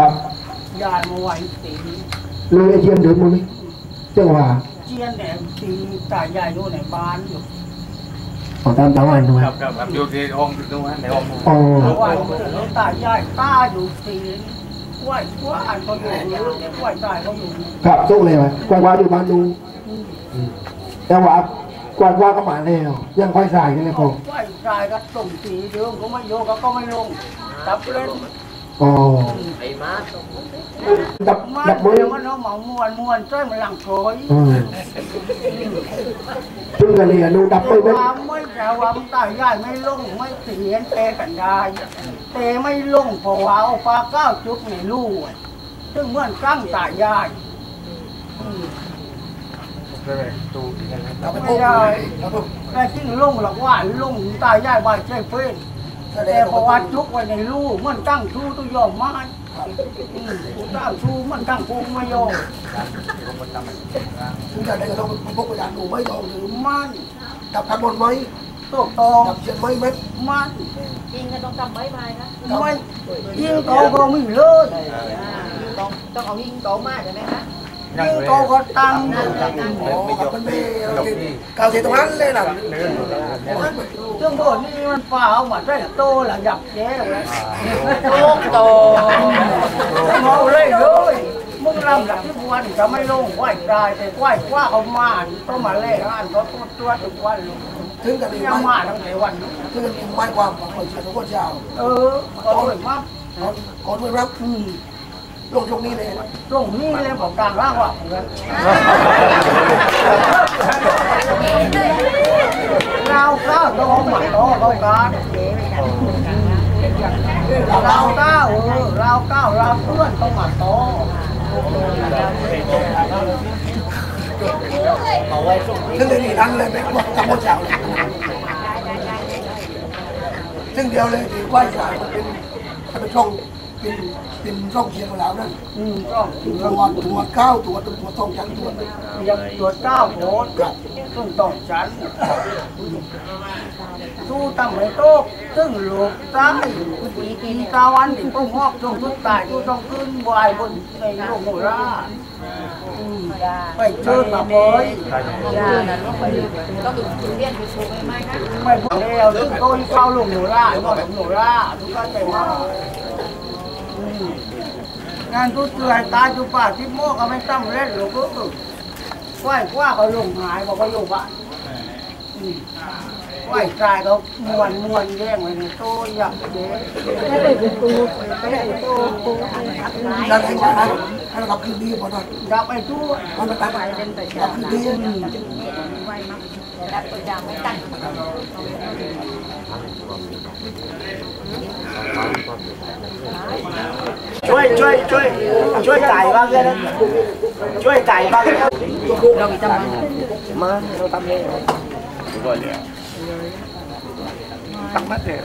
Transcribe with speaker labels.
Speaker 1: ครับ
Speaker 2: ยายมาไหวตี
Speaker 1: เลยไอเทียมเดินมาไหมเจ้าว่า
Speaker 2: เจียนแหนมตีตายายอยู่ในบ้านอยู่
Speaker 1: ของตามตามวันด้วย
Speaker 3: ครับครับครับอยู่ที่ห้องอยู่ตรงนั้นในห้อง
Speaker 1: อ๋อ
Speaker 2: ไหวตายายตาอยู่ตีไหวว่าอันก็อยู่ไหวตายก็อยู่
Speaker 1: ครับสู้เลยไหมกวาดว่าอยู่บ้านดูอืมแต่ว่ากวาดว่าก็มาแล้วยังค่อยสายกันเลยผม
Speaker 2: ไหวตายก็ส่งตีเดิมก็ไม่โยกก็ไม่ลงตับเล่น
Speaker 1: อ๋อดับ
Speaker 2: มัน
Speaker 1: ดับมือ
Speaker 2: มันเอาหมามวนมวนช่วยมันหลังโถย
Speaker 1: อืมซึ่งกันเลยดูดับมือไหม
Speaker 2: ความไม่แต่ว่าตายายไม่ลงไม่เสียนเตกันได้เตไม่ลงเพราะว่าเอาปลาเก้าจุกในลูกซึ่งเมื่อนกั้งตายาย
Speaker 3: ตู้ที่นั่นนะ
Speaker 2: ไม่ได้แต่จริงลุงหรอกว่าลุงตายายบ้านใช่เพื่อน แต่เพราะว่าจุกไว้ในรูมันตั้งชูตัวยอมไม้อืมตั้งชูมันตั้งปูไม่ยอม
Speaker 4: ถึงจะได้ก็ต้องพกกระดาษหนูไม่ยอมหรือ
Speaker 2: มัน
Speaker 4: ดับกันบนไหม
Speaker 2: ตกตอง
Speaker 4: ดับเชียนไหมเม็ด
Speaker 2: มัน
Speaker 5: ยิงก็ต้องจำไว้ไปนะ
Speaker 2: ไม่ยิงเขาก็ไม่เลย
Speaker 5: ต้องต้องเอายิงโตมากใช่ไหมคะ
Speaker 2: ยิงเขาก็ตั้ง
Speaker 4: โอ้กับมันไม่าวเสียตรงนั้นเลยนะ
Speaker 2: ซึ่องโบนนี้มันฝ่าเอามาได้โตหละหยับแย่เลย
Speaker 5: โลกโต
Speaker 2: เอาเลยเลยมึงรำหลับที่วันจะไม่ลงไหวตายแต่ไหวกว่าเอามาต้องมาเล่อ่านก็ตัวตัวทุกวัน
Speaker 4: ถึงกันมีมา
Speaker 2: ทั้งหลายวัน
Speaker 4: ถึงกันมีไม้ความของคนเชียร์ทุกคนเช้า
Speaker 2: เออเอาเลยมา
Speaker 4: ก่อนก่อนด้วยรับ
Speaker 2: อืม
Speaker 4: ลงตรงนี้เลย
Speaker 2: ตรงนี้เลยบอกกลางร่างว่าเราก็ต้องหมาต้องเอาการเราเก้าเออเราเก้าเราเพื่อนต้องหมาโต
Speaker 4: ถึงได้มีนั้นเลยแม่บอกทำคนเช้าซึ่งเดียวเลยที่ไหว้สายมันเป็นเป็นช่อง เป็นเป็นช่องเชียร์ของเรานั่น
Speaker 2: อืมก็
Speaker 4: ตรวจตรวจข้าตรวจตรวจทองจันตรวจ
Speaker 2: ยังตรวจเก้าโหดซึ่งต้องฉันสู้ตั้งไม่โต๊ะซึ่งหลบใต้ปีกีกาวันถึงต้องงอกจงทุกตายทุกต้องขึ้นวายบนในโลกโมราไปเชิญมาเลย
Speaker 5: ยานะต้อเรียนไปถูกไหมนะ
Speaker 2: ไม่พอแล้วซึ่งโดนเข้าลงโนราก็ลงโนราทุกท่านใจมา งานทุกเตือนตายทุป่าที่โมก็ไม่ตั้งเล่นหรอกก็คือไหวกว่าเขาลงหายบอกเขาอยู่บ้านอืมไหวกายเขามวนมวนแย่งไว้ในโต๊ะอยากเด็ก
Speaker 5: ไม่ได้เป็นตูไม่ได้เป็นตูปูอับไอ้
Speaker 4: บ้านให้เราคือดีพอได้
Speaker 2: ดับไปทั่ว
Speaker 4: มันมาตั้ง
Speaker 5: ไปเป็นแต่
Speaker 4: ทำคืนดี
Speaker 5: ไว้มั้งแล้วตัวจางไม่ตั้ง
Speaker 2: ช่วยช่วยช่วยช่วยไก่บ้างเลยนะช่วยไก่บ้างเลย
Speaker 5: เรามีจำมัน
Speaker 2: มาเราทำเอง
Speaker 3: ก็เนี่ยตั้งมัดเลย